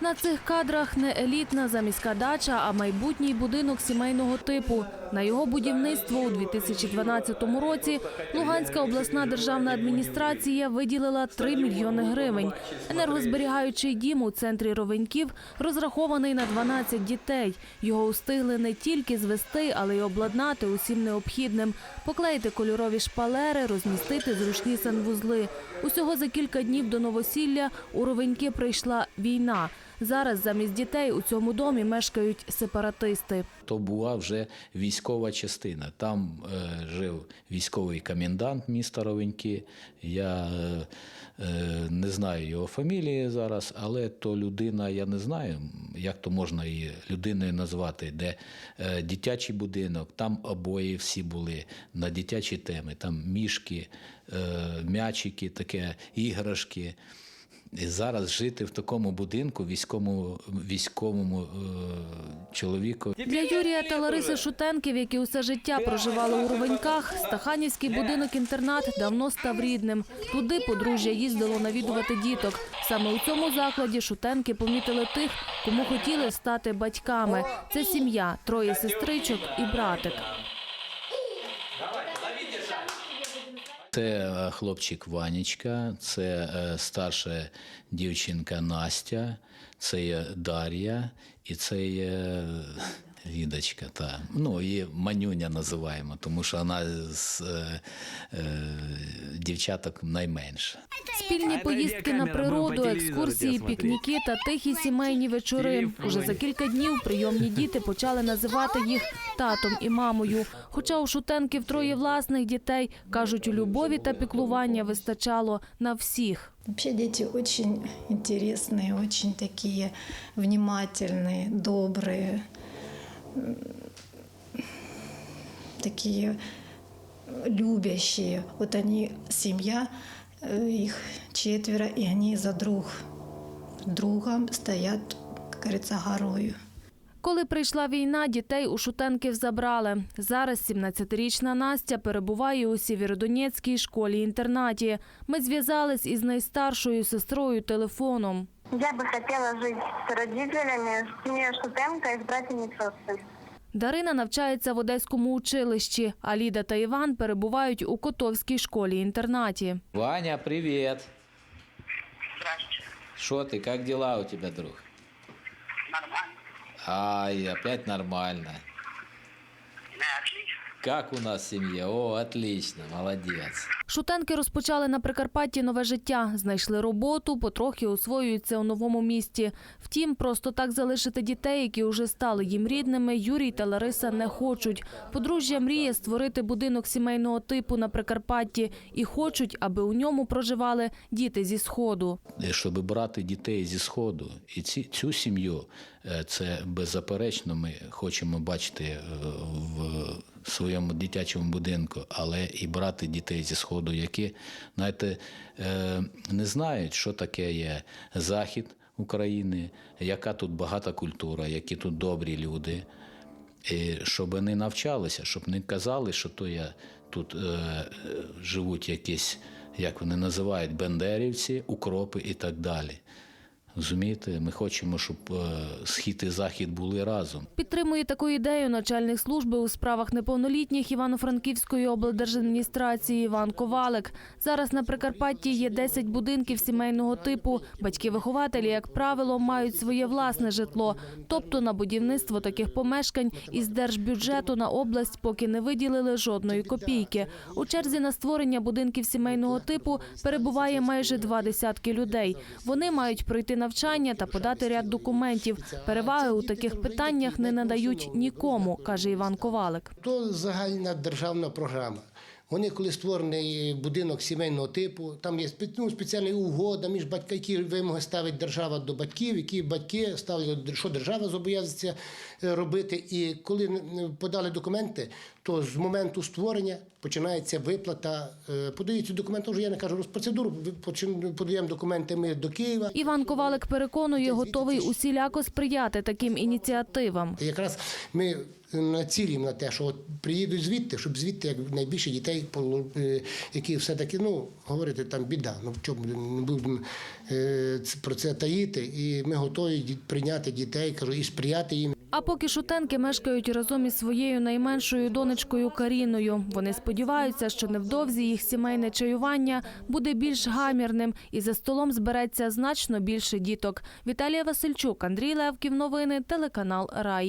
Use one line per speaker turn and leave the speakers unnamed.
На цих кадрах не елітна заміська дача, а майбутній будинок сімейного типу. На його будівництво у 2012 році Луганська обласна державна адміністрація виділила 3 мільйони гривень. Енергозберігаючий дім у центрі Ровеньків розрахований на 12 дітей. Його устигли не тільки звести, але й обладнати усім необхідним. Поклеїти кольорові шпалери, розмістити зручні санвузли. Усього за кілька днів до новосілля у Ровеньки прийшла війна. Зараз замість дітей у цьому домі мешкають сепаратисти.
То була вже військова частина. Там е, жив військовий комендант міста Ровеньки. Я е, не знаю його фамілії зараз, але то людина, я не знаю, як то можна її людиною назвати, де е, дитячий будинок, там обої всі були на дитячі теми, там мішки, е, м'ячики, таке, іграшки. І зараз жити в такому будинку військовому, військовому е, чоловіку
Для Юрія та Лариси Шутенків, які усе життя проживали у Ровеньках, Стаханівський будинок-інтернат давно став рідним. Туди подружжя їздило навідувати діток. Саме у цьому закладі Шутенки помітили тих, кому хотіли стати батьками. Це сім'я, троє сестричок і братик.
Це е, хлопчик Ванечка, це е, старша дівчинка Настя, це є Дар'я і це є Відочка. Та. Ну, її Манюня називаємо, тому що вона з е, дівчаток найменша.
Спільні поїздки на природу, екскурсії, пікніки та тихі сімейні вечори. Уже за кілька днів прийомні діти почали називати їх татом і мамою. Хоча у Шутенків троє власних дітей, кажуть, любові та піклування вистачало на всіх.
Вообще дети очень интересные, очень такие внимательные, добрые, м, такие любящие. Вот они семья, э, их четверо, и они за друг другом стоят, как говорится, горою.
Коли прийшла війна, дітей у Шутенків забрали. Зараз 17-річна Настя перебуває у Сєвєродонецькій школі-інтернаті. Ми зв'язались із найстаршою сестрою телефоном.
Я бы хотела жить с родителями, в семье Шутенко и с братьями и сестрами.
Дарина навчається в одеському училищі, а Ліда та Іван перебувають у Котовській школі-інтернаті.
Ваня, привіт!
Здравствуйте.
Що ти, як дела у тебе, друг?
Нормально.
Ай, опять нормально.
Да, отлично.
Как у нас в семье? О, отлично, молодец.
Шутенки розпочали на Прикарпатті нове життя, знайшли роботу, потрохи освоюються у новому місті. Втім, просто так залишити дітей, які вже стали їм рідними, Юрій та Лариса не хочуть. Подружжя мріє створити будинок сімейного типу на Прикарпатті і хочуть, аби у ньому проживали діти зі сходу.
Щоб брати дітей зі Сходу і ці, цю сім'ю, е, це беззаперечно ми хочемо бачити е, в своєму дитячому будинку, але і брати дітей зі Сходу, які, знаєте, е, не знають, що таке є Захід України, яка тут багата культура, які тут добрі люди. І щоб вони навчалися, щоб не казали, що то я тут е, живуть якісь, як вони називають, бендерівці, укропи і так далі. Розумієте, ми хочемо, щоб е, схід і захід були разом.
Підтримує таку ідею начальник служби у справах неповнолітніх Івано-Франківської облдержадміністрації Іван Ковалик. Зараз на Прикарпатті є 10 будинків сімейного типу. Батьки-вихователі, як правило, мають своє власне житло. Тобто на будівництво таких помешкань із держбюджету на область поки не виділили жодної копійки. У черзі на створення будинків сімейного типу перебуває майже два десятки людей. Вони мають пройти навчання та подати ряд документів. Переваги у таких питаннях не надають нікому, каже Іван Ковалик.
То загальна державна програма. Вони, коли створений будинок сімейного типу, там є ну, спеціальна угода між батьками, які вимоги ставить держава до батьків, які батьки ставлять, що держава зобов'язується е, робити. І коли подали документи, то з моменту створення починається виплата. е, Подаються документи, вже я не кажу розпроцедуру, подаємо документи ми до Києва.
Іван Ковалик переконує, готовий усіляко сприяти таким ініціативам.
Якраз ми націлюємо на те, що от приїдуть звідти, щоб звідти як найбільше дітей, е, які все-таки, ну, говорити, там біда. Ну, в чому не будемо е, про це таїти. І ми готові прийняти дітей, кажу, і сприяти їм.
А поки шутенки мешкають разом із своєю найменшою донечкою Каріною. Вони сподіваються, що невдовзі їх сімейне чаювання буде більш гамірним і за столом збереться значно більше діток. Віталія Васильчук, Андрій Левків. Новини, телеканал Рай.